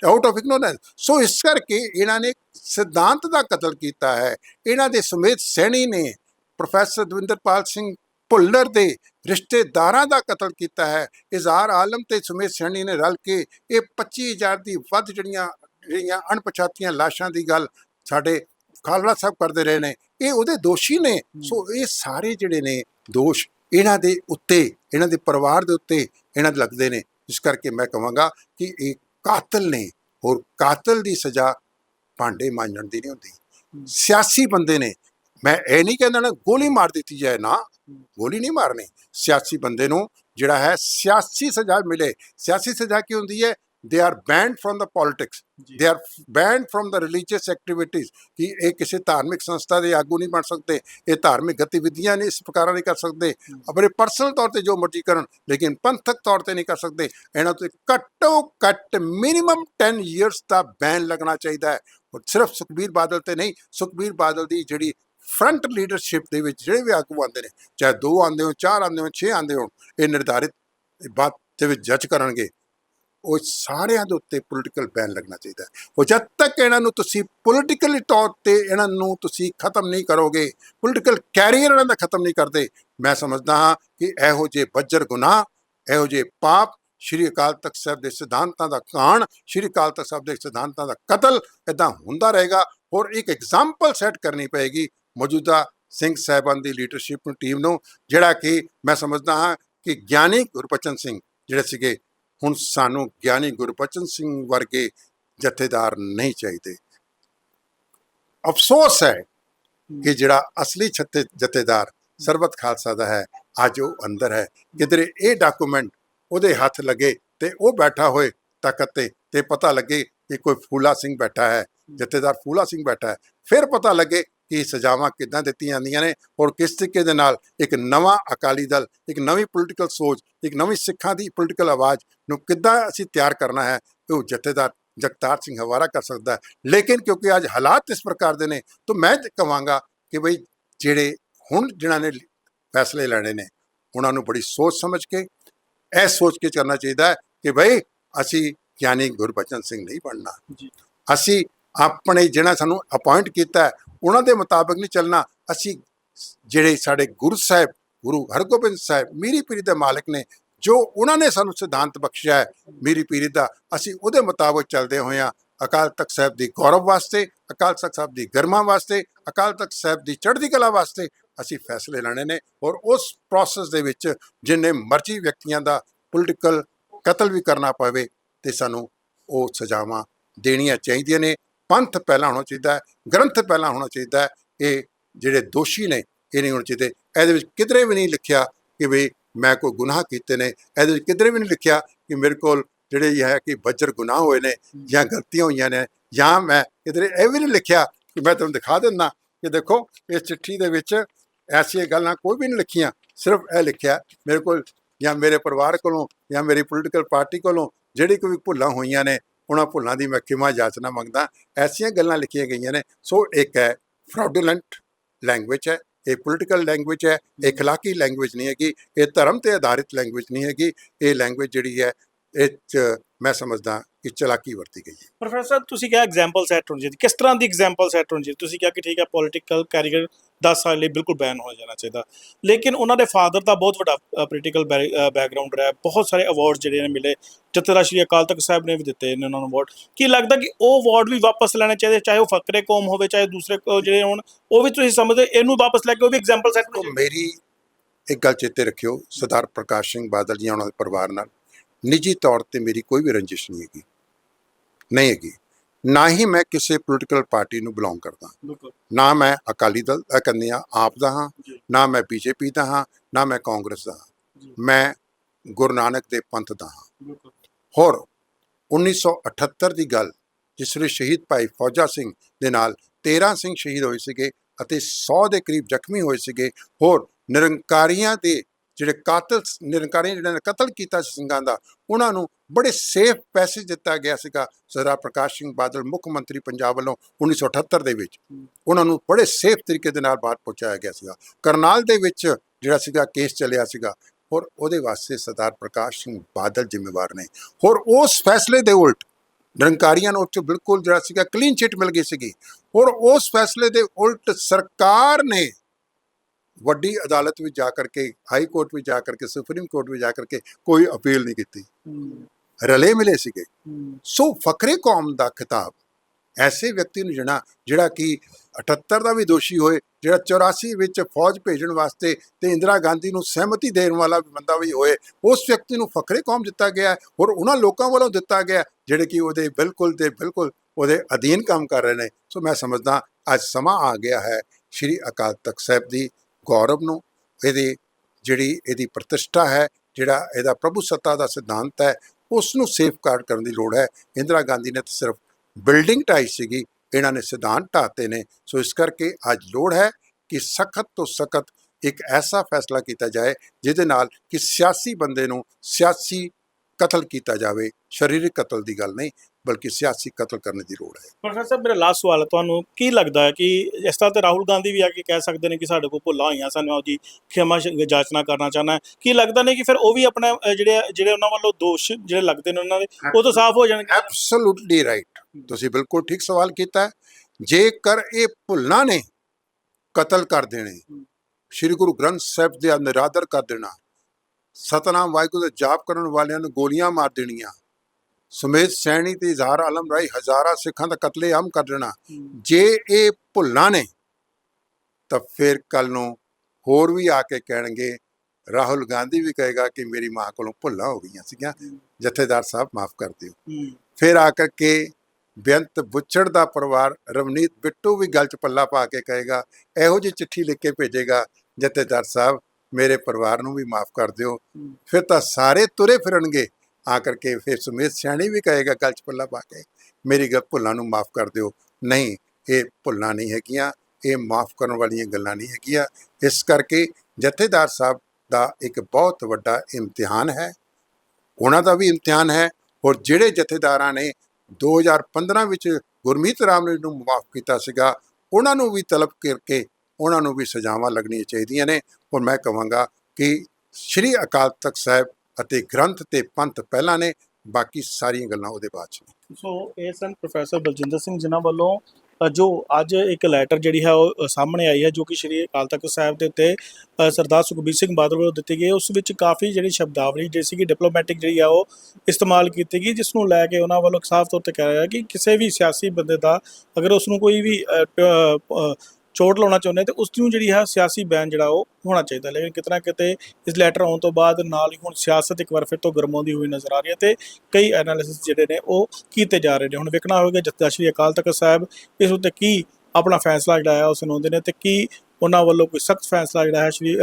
out of ignorance so ਇਸ ਕਰਕੇ ਇਹਨਾਂ ਨੇ ਸਿਧਾਂਤ ਦਾ ਕਤਲ ਕੀਤਾ ਹੈ। ਇਹਨਾਂ ਦੇ ਸਮੇਤ ਸੈਣੀ ਨੇ ਪ੍ਰੋਫੈਸਰ ਦਵਿੰਦਰਪਾਲ ਸਿੰਘ ਭੁੱਲਰ ਦੇ ਰਿਸ਼ਤੇਦਾਰਾਂ ਦਾ ਕਤਲ ਕੀਤਾ ਹੈ। ਇਜ਼ਹਾਰ ਆਲਮ ਤੇ ਸਮੇਤ ਸੈਣੀ ਨੇ ਰਲ ਕੇ ਇਹ 25000 ਦੀ ਵੱਧ ਜਿਹੜੀਆਂ ਜਿਹੜੀਆਂ ਅਣਪਛਾਤੀਆਂ ਲਾਸ਼ਾਂ ਦੀ ਗੱਲ ਸਾਡੇ ਖਾਲੜਾ ਸਾਹਿਬ ਕਰਦੇ ਰਹੇ ਨੇ। ਇਹ ਉਹਦੇ ਦੋਸ਼ੀ ਨੇ। ਸੋ ਇਹ ਸਾਰੇ ਜਿਹੜੇ ਨੇ ਦੋਸ਼ ਇਹਨਾਂ ਦੇ ਉੱਤੇ, ਇਹਨਾਂ ਦੇ ਪਰਿਵਾਰ ਦੇ ਉੱਤੇ ਇਹਨਾਂ ਦੇ ਲੱਗਦੇ ਨੇ। ਇਸ ਕਰਕੇ ਮੈਂ ਕਹਾਂਗਾ ਕਿ ਇਹ ਕਾਤਲ ਨੇ ਔਰ ਕਾਤਲ ਦੀ ਸਜ਼ਾ ਭਾਂਡੇ ਮਾਂਜਣ ਦੀ ਨਹੀਂ ਹੁੰਦੀ। ਸਿਆਸੀ ਬੰਦੇ ਨੇ। ਮੈਂ ਇਹ ਨਹੀਂ ਕਹਿੰਦਾ ਨਾ ਗੋਲੀ ਮਾਰ ਦਿੱਤੀ ਜਾਏ ਨਾ ਗੋਲੀ ਨਹੀਂ ਮਾਰਨੀ। ਸਿਆਸੀ ਬੰਦੇ ਨੂੰ ਜਿਹੜਾ ਹੈ ਸਿਆਸੀ ਸਜ਼ਾ ਮਿਲੇ। ਸਿਆਸੀ ਸਜ਼ਾ ਕੀ ਹੁੰਦੀ ਹੈ? They are banned from the politics. They are banned from the religious activities ਕਿ ਇਹ ਕਿਸੇ ਧਾਰਮਿਕ ਸੰਸਥਾ ਦੇ ਆਗੂ ਨਹੀਂ ਬਣ ਸਕਦੇ। ਇਹ ਧਾਰਮਿਕ ਗਤੀਵਿਧੀਆਂ ਨਹੀਂ ਇਸ ਪ੍ਰਕਾਰ ਨਹੀਂ ਕਰ ਸਕਦੇ। ਆਪਣੇ ਪਰਸਨਲ ਤੌਰ ਤੇ ਜੋ ਮਰਜ਼ੀ ਕਰਨ ਲੇਕਿਨ ਪੰਥਕ ਤੌਰ ਤੇ ਨਹੀਂ ਕਰ ਸਕਦੇ। ਇਹਨਾਂ ਤੋਂ ਘੱਟੋ ਘੱਟ ਮਿਨੀਮਮ 10 ਇਅਰਸ ਦਾ ਬੈਨ ਲੱਗਣਾ ਚਾਹੀਦਾ ਹੈ। ਸਿਰਫ ਸੁਖਬੀਰ ਬਾਦਲ ਤੇ ਨਹੀਂ ਸੁਖਬੀਰ ਬਾਦਲ ਦੀ ਜਿਹੜੀ ਫਰੰਟ ਲੀਡਰਸ਼ਿਪ ਦੇ ਵਿੱਚ ਜਿਹੜੇ ਵੀ ਆਗੂ ਆਉਂਦੇ ਨੇ, ਚਾਹੇ ਦੋ ਆਉਂਦੇ ਹੋ ਚਾਰ ਆਉਂਦੇ ਹੋ ਛੇ ਆਉਂਦੇ ਹੋ ਇਹ ਨਿਰਧਾਰਿਤ ਬਾਤ ਦੇ ਵਿੱਚ ਜੱਜ ਕਰਨਗੇ। ਉਹ ਸਾਰਿਆਂ ਦੇ ਉੱਤੇ ਪੋਲੀਟੀਕਲ ਬੈਨ ਲੱਗਣਾ ਚਾਹੀਦਾ ਉਹ ਜਦ ਤੱਕ ਇਹਨਾਂ ਨੂੰ ਤੁਸੀਂ ਪੋਲੀਟੀਕਲੀ ਤੌਰ ਤੇ ਇਹਨਾਂ ਨੂੰ ਤੁਸੀਂ ਖਤਮ ਨਹੀਂ ਕਰੋਗੇ ਪੋਲੀਟੀਕਲ ਕੈਰੀਅਰ ਇਹਨਾਂ ਦਾ ਖਤਮ ਨਹੀਂ ਕਰਦੇ, ਮੈਂ ਸਮਝਦਾ ਹਾਂ ਕਿ ਇਹੋ ਜਿਹੇ ਬੱਜਰ ਗੁਨਾਹ, ਇਹੋ ਜਿਹੇ ਪਾਪ ਸ਼੍ਰੀ ਅਕਾਲ ਤਖਤ ਸਾਹਿਬ ਦੇ ਸਿਧਾਂਤਾਂ ਦਾ ਕਾਣ ਸ਼੍ਰੀ ਅਕਾਲ ਤਖਤ ਸਾਹਿਬ ਦੇ ਸਿਧਾਂਤਾਂ ਦਾ ਕਤਲ ਇਦਾਂ ਹੁੰਦਾ ਰਹੇਗਾ। ਔਰ ਇੱਕ ਐਗਜ਼ਾਮਪਲ ਸੈੱਟ ਕਰਨੀ ਪਏਗੀ ਮੌਜੂਦਾ ਸਿੰਘ ਸਾਹਿਬਾਨ ਦੀ ਲੀਡਰਸ਼ਿਪ ਨੂੰ ਟੀਮ ਨੂੰ, ਜਿਹੜਾ ਕਿ ਮੈਂ ਸਮਝਦਾ ਹਾਂ ਕਿ ਗਿਆਨੀ ਗੁਰਬਚਨ ਸਿੰਘ ਜਿਹੜੇ ਸੀਗੇ, ਹੁਣ ਸਾਨੂੰ ਗਿਆਨੀ ਗੁਰਬਚਨ ਸਿੰਘ ਵਰਗੇ ਜਥੇਦਾਰ ਨਹੀਂ ਚਾਹੀਦੇ। ਅਫਸੋਸ ਹੈ ਕਿ ਜਿਹੜਾ ਅਸਲੀ ਛੱਤੇ ਜਥੇਦਾਰ ਸਰਬਤ ਖਾਲਸਾ ਦਾ ਹੈ, ਅੱਜ ਉਹ ਅੰਦਰ ਹੈ। ਕਿਧਰੇ ਇਹ ਡਾਕੂਮੈਂਟ ਉਹਦੇ ਹੱਥ ਲੱਗੇ ਤੇ ਉਹ ਬੈਠਾ ਹੋਏ ਤਖਤ ਤੇ ਪਤਾ ਲੱਗੇ ਕਿ ਕੋਈ ਫੂਲਾ ਸਿੰਘ ਬੈਠਾ ਹੈ, ਜਥੇਦਾਰ ਫੂਲਾ ਸਿੰਘ ਬੈਠਾ ਹੈ। ਫਿਰ ਪਤਾ ਲੱਗੇ ਕਿ ਸਜ਼ਾਵਾਂ ਕਿੱਦਾਂ ਦਿੱਤੀਆਂ ਜਾਂਦੀਆਂ ਨੇ? ਔਰ ਕਿਸ ਤਰੀਕੇ ਦੇ ਨਾਲ ਇੱਕ ਨਵਾਂ ਅਕਾਲੀ ਦਲ ਇੱਕ ਨਵੀਂ ਪੋਲੀਟੀਕਲ ਸੋਚ ਇੱਕ ਨਵੀਂ ਸਿੱਖਾਂ ਦੀ ਪੋਲੀਟੀਕਲ ਆਵਾਜ਼ ਨੂੰ ਕਿੱਦਾਂ ਅਸੀਂ ਤਿਆਰ ਕਰਨਾ ਹੈ ਉਹ ਜਥੇਦਾਰ ਜਗਤਾਰ ਸਿੰਘ ਹਵਾਰਾ ਕਰ ਸਕਦਾ ਹੈ। ਲੇਕਿਨ ਕਿਉਂਕਿ ਅੱਜ ਹਾਲਾਤ ਇਸ ਪ੍ਰਕਾਰ ਦੇ ਨੇ ਤਾਂ ਮੈਂ ਕਹਾਂਗਾ ਕਿ ਬਈ ਜਿਹੜੇ ਹੁਣ ਜਿਨ੍ਹਾਂ ਨੇ ਫੈਸਲੇ ਲੈਣੇ ਨੇ ਉਹਨਾਂ ਨੂੰ ਬੜੀ ਸੋਚ ਸਮਝ ਕੇ ਇਹ ਸੋਚ ਕੇ ਕਰਨਾ ਚਾਹੀਦਾ ਹੈ ਕਿ ਬਈ ਅਸੀਂ ਗਿਆਨੀ ਗੁਰਬਚਨ ਸਿੰਘ ਨਹੀਂ ਬਣਨਾ। ਅਸੀਂ ਆਪਣੇ ਜਿਹੜਾ ਸਾਨੂੰ ਅਪਾਇੰਟ ਕੀਤਾ ਹੈ ਉਹਨਾਂ ਦੇ ਮੁਤਾਬਕ ਨਹੀਂ ਚੱਲਣਾ। ਅਸੀਂ ਜਿਹੜੇ ਸਾਡੇ ਗੁਰੂ ਸਾਹਿਬ, ਗੁਰੂ ਹਰਗੋਬਿੰਦ ਸਾਹਿਬ, ਮੀਰੀ ਪੀਰੀ ਦੇ ਮਾਲਕ ਨੇ, ਜੋ ਉਹਨਾਂ ਨੇ ਸਾਨੂੰ ਸਿਧਾਂਤ ਬਖਸ਼ਿਆ ਹੈ ਮੀਰੀ ਪੀਰੀ ਦਾ, ਅਸੀਂ ਉਹਦੇ ਮੁਤਾਬਕ ਚੱਲਦੇ ਹੋਏ ਹਾਂ। ਅਕਾਲ ਤਖਤ ਸਾਹਿਬ ਦੀ ਗੌਰਵ ਵਾਸਤੇ, ਅਕਾਲ ਤਖਤ ਸਾਹਿਬ ਦੀ ਗਰਮਾ ਵਾਸਤੇ, ਅਕਾਲ ਤਖਤ ਸਾਹਿਬ ਦੀ ਚੜ੍ਹਦੀ ਕਲਾ ਵਾਸਤੇ ਅਸੀਂ ਫੈਸਲੇ ਲੈਣੇ ਨੇ ਔਰ ਉਸ ਪ੍ਰੋਸੈਸ ਦੇ ਵਿੱਚ ਜਿੰਨੇ ਮਰਜ਼ੀ ਵਿਅਕਤੀਆਂ ਦਾ ਪੋਲੀਟੀਕਲ ਕਤਲ ਵੀ ਕਰਨਾ ਪਵੇ ਤੇ ਸਾਨੂੰ ਉਹ ਸਜ਼ਾਵਾਂ ਦੇਣੀਆਂ ਚਾਹੀਦੀਆਂ ਨੇ। ਪੰਥ ਪਹਿਲਾਂ ਹੋਣਾ ਚਾਹੀਦਾ ਹੈ, ਗ੍ਰੰਥ ਪਹਿਲਾਂ ਹੋਣਾ ਚਾਹੀਦਾ ਹੈ, ਇਹ ਜਿਹੜੇ ਦੋਸ਼ੀ ਨੇ, ਇਹ ਨਹੀਂ ਹੋਣੇ ਚਾਹੀਦੇ। ਇਹਦੇ ਵਿੱਚ ਕਿਧਰੇ ਵੀ ਨਹੀਂ ਲਿਖਿਆ ਕਿ ਵੀ ਮੈਂ ਕੋਈ ਗੁਨਾਹ ਕੀਤੇ ਨੇ। ਇਹਦੇ ਵਿੱਚ ਕਿਧਰੇ ਵੀ ਨਹੀਂ ਲਿਖਿਆ ਕਿ ਮੇਰੇ ਕੋਲ ਜਿਹੜੇ ਇਹ ਹੈ ਕਿ ਬੱਜਰ ਗੁਨਾਹ ਹੋਏ ਨੇ ਜਾਂ ਗਲਤੀਆਂ ਹੋਈਆਂ ਨੇ ਜਾਂ ਮੈਂ ਕਿਧਰੇ ਇਹ ਵੀ ਨਹੀਂ ਲਿਖਿਆ ਕਿ ਮੈਂ ਤੁਹਾਨੂੰ ਦਿਖਾ ਦਿੰਦਾ। ਕਿ ਦੇਖੋ, ਇਸ ਚਿੱਠੀ ਦੇ ਵਿੱਚ ਐਸੀ ਗੱਲਾਂ ਕੋਈ ਵੀ ਨਹੀਂ ਲਿਖੀਆਂ, ਸਿਰਫ ਇਹ ਲਿਖਿਆ, ਮੇਰੇ ਕੋਲ ਜਾਂ ਮੇਰੇ ਪਰਿਵਾਰ ਕੋਲੋਂ ਜਾਂ ਮੇਰੀ ਪੋਲੀਟੀਕਲ ਪਾਰਟੀ ਕੋਲੋਂ ਜਿਹੜੀ ਕੋਈ ਭੁੱਲਾਂ ਹੋਈਆਂ ਨੇ ਉਹਨਾਂ ਭੁੱਲਾਂ ਦੀ ਮੈਂ ਖਿਮਾ ਜਾਚਨਾ ਮੰਗਦਾ ਐਸੀਆਂ ਗੱਲਾਂ ਲਿਖੀਆਂ ਗਈਆਂ ਨੇ। ਸੋ ਇੱਕ ਹੈ ਫਰਾਡੂਲੈਂਟ ਲੈਂਗੁਏਜ ਹੈ ਇਹ ਪੋਲੀਟੀਕਲ ਲੈਂਗੁਏਜ ਹੈ ਇਹ ਅਖਲਾਕੀ ਲੈਂਗੁਏਜ ਨਹੀਂ ਹੈਗੀ ਇਹ ਧਰਮ ਤੇ ਆਧਾਰਿਤ ਲੈਂਗੁਏਜ ਨਹੀਂ ਹੈਗੀ। ਇਹ ਲੈਂਗੁਏਜ ਜਿਹੜੀ ਹੈ ਇਹ 'ਚ ਮੈਂ ਸਮਝਦਾ ਕਿ ਚਲਾਕੀ ਵਰਤੀ ਗਈ ਹੈ। ਪ੍ਰੋਫੈਸਰ ਤੁਸੀਂ ਕਿਹਾ ਐਗਜ਼ਾਮਪਲ ਸੈੱਟ ਹੋਣੀ ਚਾਹੀਦੀ। ਕਿਸ ਤਰ੍ਹਾਂ ਦੀ ਐਗਜ਼ਾਮਪਲ ਸੈੱਟ ਹੋਣੀ ਚਾਹੀਦੀ? ਤੁਸੀਂ ਕਿਹਾ ਕਿ ਠੀਕ ਹੈ ਪੋਲੀਟੀਕਲ ਕੈਰੀਅਰ 10 ਸਾਲ ਲਈ ਬਿਲਕੁਲ ਬੈਨ ਹੋ ਜਾਣਾ ਚਾਹੀਦਾ। ਲੇਕਿਨ ਉਹਨਾਂ ਦੇ ਫਾਦਰ ਦਾ ਬਹੁਤ ਵੱਡਾ ਪੋਲੀਟੀਕਲ ਬੈਕਗ੍ਰਾਉਂਡ ਰਿਹਾ। ਬਹੁਤ ਸਾਰੇ ਅਵਾਰਡ ਜਿਹੜੇ ਨੇ ਮਿਲੇ। ਜਥੇਦਾਰ ਸ਼੍ਰੀ ਅਕਾਲ ਤਖਤ ਸਾਹਿਬ ਨੇ ਵੀ ਦਿੱਤੇ ਨੇ ਉਹਨਾਂ ਨੂੰ ਅਵਾਰਡ ਕੀ ਲੱਗਦਾ ਕਿ ਉਹ ਅਵਾਰਡ ਵੀ ਵਾਪਸ ਲੈਣੇ ਚਾਹੀਦੇ? ਚਾਹੇ ਉਹ ਫਕਰੇ ਕੌਮ ਹੋਵੇ ਚਾਹੇ ਦੂਸਰੇ ਜਿਹੜੇ ਹੋਣ ਉਹ ਵੀ ਤੁਸੀਂ ਸਮਝਦੇ ਇਹਨੂੰ ਵਾਪਸ ਲੈ ਕੇ ਉਹ ਵੀ ਐਗਜ਼ਾਮਪਲ ਸੈੱਟ ਮੇਰੀ ਇੱਕ ਗੱਲ ਚੇਤੇ ਰੱਖਿਓ। ਸਰਦਾਰ ਪ੍ਰਕਾਸ਼ ਸਿੰਘ ਬਾਦਲ ਜੀ ਉਹਨਾਂ ਦੇ ਪਰਿਵਾਰ ਨਾਲ। ਨਿੱਜੀ ਤੌਰ ਤੇ ਮੇਰੀ ਕੋਈ ਵੀ ਰੰਜਿਸ਼ ਨਹੀਂ ਹੈਗੀ। ਨਹੀਂ ਹੈਗੀ। ਨਾ ਹੀ ਮੈਂ ਕਿਸੇ ਪੋਲੀਟੀਕਲ ਪਾਰਟੀ ਨੂੰ ਬਿਲੋਂਗ ਕਰਦਾ। ਨਾ ਮੈਂ ਅਕਾਲੀ ਦਲ ਦਾ ਕੰਨਿਆ ਆਪ ਦਾ ਹਾਂ। ਨਾ ਮੈਂ ਬੀਜੇਪੀ ਦਾ ਹਾਂ। ਨਾ ਮੈਂ ਕਾਂਗਰਸ ਦਾ ਹਾਂ। ਮੈਂ ਗੁਰੂ ਨਾਨਕ ਦੇ ਪੰਥ ਦਾ ਹਾਂ। ਹੋਰ 1978 ਦੀ ਗੱਲ ਜਿਸ ਵਿੱਚ ਸ਼ਹੀਦ ਭਾਈ ਫੌਜਾ ਸਿੰਘ ਦੇ ਨਾਲ 13 ਸਿੰਘ ਸ਼ਹੀਦ ਹੋਏ ਸੀਗੇ ਅਤੇ 100 ਦੇ ਕਰੀਬ ਜ਼ਖਮੀ ਹੋਏ ਸੀਗੇ ਹੋਰ ਨਿਰੰਕਾਰੀਆਂ ਦੇ ਜਿਹੜੇ ਕਾਤਲ ਨਿਰੰਕਾਰੀਆਂ ਜਿਹਨਾਂ ਨੇ ਕਤਲ ਕੀਤਾ ਸੀ ਸਿੰਘਾਂ ਦਾ ਉਹਨਾਂ ਨੂੰ ਬੜੇ ਸੇਫ ਪੈਸੇਜ ਦਿੱਤਾ ਗਿਆ ਸੀਗਾ ਸਰਦਾਰ ਪ੍ਰਕਾਸ਼ ਸਿੰਘ ਬਾਦਲ ਮੁੱਖ ਮੰਤਰੀ ਪੰਜਾਬ ਵੱਲੋਂ 1978 ਦੇ ਵਿੱਚ। ਉਹਨਾਂ ਨੂੰ ਬੜੇ ਸੇਫ ਤਰੀਕੇ ਦੇ ਨਾਲ ਬਾਹਰ ਪਹੁੰਚਾਇਆ ਗਿਆ ਸੀਗਾ। ਕਰਨਾਲ ਦੇ ਵਿੱਚ ਜਿਹੜਾ ਸੀਗਾ ਕੇਸ ਚੱਲਿਆ ਸੀਗਾ ਔਰ ਉਹਦੇ ਵਾਸਤੇ ਸਰਦਾਰ ਪ੍ਰਕਾਸ਼ ਸਿੰਘ ਬਾਦਲ ਜ਼ਿੰਮੇਵਾਰ ਨੇ। ਔਰ ਉਸ ਫੈਸਲੇ ਦੇ ਉਲਟ ਨਿਰੰਕਾਰੀਆਂ ਨੂੰ ਉੱਥੇ ਬਿਲਕੁਲ ਜਿਹੜਾ ਸੀਗਾ ਕਲੀਨ ਚਿੱਟ ਮਿਲ ਗਈ ਸੀਗੀ। ਔਰ ਉਸ ਫੈਸਲੇ ਦੇ ਉਲਟ ਸਰਕਾਰ ਨੇ ਵੱਡੀ ਅਦਾਲਤ ਵਿੱਚ ਜਾ ਕਰਕੇ ਹਾਈ ਕੋਰਟ ਵਿੱਚ ਜਾ ਕਰਕੇ ਸੁਪਰੀਮ ਕੋਰਟ ਵਿੱਚ ਜਾ ਕਰਕੇ ਕੋਈ ਅਪੀਲ ਨਹੀਂ ਕੀਤੀ। ਰਲੇ ਮਿਲੇ ਸੀਗੇ। ਸੋ ਫਕਰੇ ਕੌਮ ਦਾ ਖਿਤਾਬ ਐਸੇ ਵਿਅਕਤੀ ਨੂੰ ਜਿਹੜਾ ਜਿਹੜਾ ਕਿ 78 ਦਾ ਵੀ ਦੋਸ਼ੀ ਹੋਏ ਜਿਹੜਾ 84 ਵਿੱਚ ਫੌਜ ਭੇਜਣ ਵਾਸਤੇ ਤੇ ਇੰਦਰਾ ਗਾਂਧੀ ਨੂੰ ਸਹਿਮਤੀ ਦੇਣ ਵਾਲਾ ਵੀ ਬੰਦਾ ਵੀ ਹੋਏ ਉਸ ਵਿਅਕਤੀ ਨੂੰ ਫਕਰੇ ਕੌਮ ਦਿੱਤਾ ਗਿਆ ਔਰ ਉਹਨਾਂ ਲੋਕਾਂ ਵੱਲੋਂ ਦਿੱਤਾ ਗਿਆ ਜਿਹੜੇ ਕਿ ਉਹਦੇ ਬਿਲਕੁਲ ਤੇ ਬਿਲਕੁਲ ਉਹਦੇ ਅਧੀਨ ਕੰਮ ਕਰ ਰਹੇ ਨੇ। ਸੋ ਮੈਂ ਸਮਝਦਾ ਅੱਜ ਸਮਾਂ ਆ ਗਿਆ ਹੈ ਸ਼੍ਰੀ ਅਕਾਲ ਤਖਤ ਸਾਹਿਬ ਦੀ ਗੌਰਵ ਨੂੰ, ਇਹਦੀ ਜਿਹੜੀ ਇਹਦੀ ਪ੍ਰਤਿਸ਼ਠਾ ਹੈ, ਜਿਹੜਾ ਇਹਦਾ ਪ੍ਰਭੂ ਸੱਤਾ ਦਾ ਸਿਧਾਂਤ ਹੈ, ਉਸ ਨੂੰ ਸੇਫਗਾਰਡ ਕਰਨ ਦੀ ਲੋੜ ਹੈ। ਇੰਦਰਾ ਗਾਂਧੀ ਨੇ ਤਾਂ ਸਿਰਫ ਬਿਲਡਿੰਗ ਢਾਈ ਸੀਗੀ, ਇਹਨਾਂ ਨੇ ਸਿਧਾਂਤ ਢਾਤੇ ਨੇ। ਸੋ ਇਸ ਕਰਕੇ ਅੱਜ ਲੋੜ ਹੈ ਕਿ ਸਖਤ ਤੋਂ ਸਖਤ ਇੱਕ ਐਸਾ ਫੈਸਲਾ ਕੀਤਾ ਜਾਏ, ਜਿਹਦੇ ਨਾਲ ਕਿ ਸਿਆਸੀ ਬੰਦੇ ਨੂੰ ਸਿਆਸੀ ਕਤਲ ਕੀਤਾ ਜਾਵੇ। ਸਰੀਰਕ ਕਤਲ ਦੀ ਗੱਲ ਨਹੀਂ ਬਲਕਿ ਸਿਆਸੀ ਕਤਲ ਕਰਨ ਦੀ ਲੋੜ ਹੈ। ਪ੍ਰੋਫੈਸਰ ਸਾਹਿਬ ਮੇਰਾ ਲਾਸਟ ਸਵਾਲ ਹੈ। ਤੁਹਾਨੂੰ ਕੀ ਲੱਗਦਾ ਹੈ ਕਿ ਇਸ ਤਰ੍ਹਾਂ ਤੇ ਰਾਹੁਲ ਗਾਂਧੀ ਵੀ ਆ ਕੇ ਕਹਿ ਸਕਦੇ ਨੇ ਕਿ ਸਾਡੇ ਕੋਲ ਭੁੱਲਾਂ ਹੋਈਆਂ ਸਾਨੂੰ ਆਓ ਜੀ ਖਿਮਾ ਜਾਚਨਾ ਕਰਨਾ ਚਾਹਨਾ ਕੀ ਲੱਗਦਾ ਨਹੀਂ ਕਿ ਫਿਰ ਉਹ ਵੀ ਆਪਣਾ ਜਿਹੜੇ ਜਿਹੜੇ ਉਹਨਾਂ ਵੱਲੋਂ ਦੋਸ਼ ਜਿਹੜੇ ਲੱਗਦੇ ਨੇ ਉਹਨਾਂ ਦੇ ਉਹ ਤਾਂ ਸਾਫ਼ ਹੋ ਜਾਣਗੇ। ਐਬਸੋਲੂਟਲੀ ਰਾਈਟ ਤੁਸੀਂ ਬਿਲਕੁਲ ਠੀਕ ਸਵਾਲ ਕੀਤਾ ਜੇਕਰ ਇਹ ਭੁੱਲਣਾ ਨੇ ਕਤਲ ਕਰ ਦੇਣੇ ਸ੍ਰੀ ਗੁਰੂ ਗ੍ਰੰਥ ਸਾਹਿਬ ਦੇ ਨਿਰਾਦਰ ਕਰ ਦੇਣਾ ਸਤਨਾਮ ਵਾਹਿਗੁਰੂ ਦਾ ਜਾਪ ਕਰਨ ਵਾਲਿਆਂ ਨੂੰ ਗੋਲੀਆਂ ਮਾਰ ਦੇਣੀਆਂ ਸਮੇਤ ਸੈਣੀ ਤੇ ਇਜ਼ਹਾਰ ਆਲਮ ਰਾਈ ਹਜ਼ਾਰਾਂ ਸਿੱਖਾਂ ਦਾ ਕਤਲੇਆਮ ਕਰ ਦੇਣਾ। ਜੇ ਇਹ ਭੁੱਲਣਾ ਨੇ ਤਾਂ ਫਿਰ ਕੱਲ ਨੂੰ ਹੋਰ ਵੀ ਆ ਕੇ ਕਹਿਣਗੇ ਰਾਹੁਲ ਗਾਂਧੀ ਵੀ ਕਹੇਗਾ ਕਿ ਮੇਰੀ ਮਾਂ ਕੋਲੋਂ ਭੁੱਲਾਂ ਹੋ ਗਈਆਂ ਸੀਗੀਆਂ ਜਥੇਦਾਰ ਸਾਹਿਬ ਮਾਫ ਕਰ ਦਿਓ। ਫਿਰ ਆ ਕਰਕੇ ਬੇਅੰਤ ਬੁੱਚੜ ਦਾ ਪਰਿਵਾਰ ਰਵਨੀਤ ਬਿੱਟੂ ਵੀ ਗੱਲ 'ਚ ਪੱਲਾ ਪਾ ਕੇ ਕਹੇਗਾ ਇਹੋ ਜਿਹੀ ਚਿੱਠੀ ਲਿਖ ਕੇ ਭੇਜੇਗਾ ਜਥੇਦਾਰ ਸਾਹਿਬ ਮੇਰੇ ਪਰਿਵਾਰ ਨੂੰ ਵੀ ਮਾਫ ਕਰ ਦਿਓ। ਫਿਰ ਤਾਂ ਸਾਰੇ ਤੁਰੇ ਫਿਰਨਗੇ। ਆ ਕਰਕੇ ਫਿਰ ਸੁਮੇਧ ਸਿਆਣੀ ਵੀ ਕਹੇਗਾ ਗੱਲ 'ਚ ਪੱਲਾ ਪਾ ਕੇ ਮੇਰੀ ਗੱਲ ਭੁੱਲਾਂ ਨੂੰ ਮਾਫ ਕਰ ਦਿਓ। ਨਹੀਂ, ਇਹ ਭੁੱਲਾਂ ਨਹੀਂ ਹੈਗੀਆਂ, ਇਹ ਮਾਫ ਕਰਨ ਵਾਲੀਆਂ ਗੱਲਾਂ ਨਹੀਂ ਹੈਗੀਆਂ। ਇਸ ਕਰਕੇ ਜਥੇਦਾਰ ਸਾਹਿਬ ਦਾ ਇੱਕ ਬਹੁਤ ਵੱਡਾ ਇਮਤਿਹਾਨ ਹੈ। ਉਹਨਾਂ ਦਾ ਵੀ ਇਮਤਿਹਾਨ ਹੈ ਔਰ ਜਿਹੜੇ ਜਥੇਦਾਰਾਂ ਨੇ 2015 ਵਿੱਚ ਗੁਰਮੀਤ ਰਾਮ ਨੇ ਨੂੰ ਮਾਫ ਕੀਤਾ ਸੀਗਾ, ਉਹਨਾਂ ਨੂੰ ਵੀ ਤਲਬ ਕਰਕੇ ਉਹਨਾਂ ਨੂੰ ਵੀ ਸਜ਼ਾਵਾਂ ਲੱਗਣੀਆਂ ਚਾਹੀਦੀਆਂ ਨੇ। ਔਰ ਮੈਂ ਕਹਾਂਗਾ ਕਿ ਸ੍ਰੀ ਅਕਾਲ ਤਖਤ ਸਾਹਿਬ ਅਤੇ ਗ੍ਰੰਥ ਤੇ ਪੰਥ ਪਹਿਲਾਂ ਨੇ, ਬਾਕੀ ਸਾਰੀਆਂ ਗੱਲਾਂ ਉਹਦੇ ਬਾਅਦ ਚ ਨੇ। ਸੋ ਇਹ ਸਨ ਪ੍ਰੋਫੈਸਰ ਬਲਜਿੰਦਰ ਸਿੰਘ ਜਿਨ੍ਹਾਂ ਵੱਲੋਂ ਜੋ ਅੱਜ ਇੱਕ ਲੈਟਰ ਜਿਹੜੀ ਹੈ ਉਹ ਸਾਹਮਣੇ ਆਈ ਹੈ, ਜੋ ਕਿ ਸ਼੍ਰੀ ਅਕਾਲ ਤਖਤ ਸਾਹਿਬ ਦੇ ਉੱਤੇ ਸਰਦਾਰ ਸੁਖਬੀਰ ਸਿੰਘ ਬਾਦਲ ਵੱਲੋਂ ਦਿੱਤੀ ਗਈ ਉਸ ਵਿੱਚ ਕਾਫੀ ਜਿਹੜੀ ਸ਼ਬਦਾਵਲੀ ਜਿਹੜੀ ਸੀਗੀ ਡਿਪਲੋਮੈਟਿਕ ਜਿਹੜੀ ਆ, ਉਹ ਇਸਤੇਮਾਲ ਕੀਤੀ ਗਈ, ਜਿਸ ਨੂੰ ਲੈ ਕੇ ਉਹਨਾਂ ਵੱਲੋਂ ਸਾਫ਼ ਤੌਰ ਤੇ ਕਿਹਾ ਗਿਆ ਕਿ ਕਿਸੇ ਵੀ ਸਿਆਸੀ ਬੰਦੇ ਦਾ, ਅਗਰ ਉਸ ਨੂੰ ਕੋਈ ਵੀ ਚੋਟ ਲਾਉਣਾ ਚਾਹੁੰਦੇ ਤੇ ਉਸ ਨੂੰ ਜਿਹੜੀ ਹੈ ਸਿਆਸੀ ਬੈਨ ਜਿਹੜਾ ਉਹ ਹੋਣਾ ਚਾਹੀਦਾ। ਲੇਕਿਨ ਕਿਤਨਾ ਕਿਤੇ ਇਸ ਲੈਟਰ ਆਉਣ ਤੋਂ ਬਾਅਦ ਨਾਲ ਹੀ ਹੁਣ ਸਿਆਸਤ ਇੱਕ ਵਾਰ ਫਿਰ ਤੋਂ ਗਰਮਾਉਂਦੀ ਹੋਈ ਨਜ਼ਰ ਆ ਰਹੀ ਹੈ ਤੇ ਕਈ ਐਨਾਲਿਸਿਸ ਜਿਹੜੇ ਨੇ ਉਹ ਕੀਤੇ ਜਾ ਰਹੇ ਨੇ। ਹੁਣ ਵੇਖਣਾ ਹੋਵੇਗਾ ਜਥੇਦਾਰ ਸ਼੍ਰੀ ਅਕਾਲ ਤਖਤ ਸਾਹਿਬ ਇਸ ਉੱਤੇ ਕੀ ਆਪਣਾ ਫੈਸਲਾ ਜਿਹੜਾ ਹੈ ਉਹ ਸੁਣਾਉਂਦੇ ਨੇ ਤੇ ਕੀ ਉਹਨਾਂ ਵੱਲੋਂ ਕੋਈ ਸਖਤ ਫੈਸਲਾ ਜਿਹੜਾ ਹੈ ਸ਼੍ਰੀ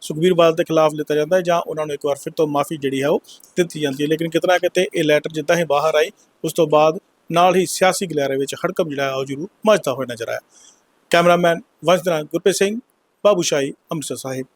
ਸੁਖਬੀਰ ਬਾਦਲ ਦੇ ਖਿਲਾਫ ਲਿੱਤਾ ਜਾਂਦਾ ਹੈ ਜਾਂ ਉਹਨਾਂ ਨੂੰ ਇੱਕ ਵਾਰ ਫਿਰ ਤੋਂ ਮਾਫੀ ਜਿਹੜੀ ਹੈ ਉਹ ਦਿੱਤੀ ਜਾਂਦੀ ਹੈ। ਲੇਕਿਨ ਕਿਤਨਾ ਕਿਤੇ ਇਹ ਲੈਟਰ ਜਿੱਦਾਂ ਹੀ ਬਾਹਰ ਆਈ, ਉਸ ਤੋਂ ਬਾਅਦ ਨਾਲ ਹੀ ਸਿਆਸੀ ਗਲਿਆਰੇ ਵਿੱਚ ਹੜਕਮ ਜਿਹੜਾ ਹੈ ਉਹ ਜ਼ਰੂਰ ਮਚਦਾ ਹੋਇਆ ਨਜ਼ਰ ਆਇਆ। ਕੈਮਰਾਮੈਨ ਵੰਸ਼ਧਰਾ ਗੁਰਪ੍ਰੀਤ ਸਿੰਘ ਬਾਬੂ ਸ਼ਾਹੀ ਅੰਮ੍ਰਿਤਸਰ ਸਾਹਿਬ।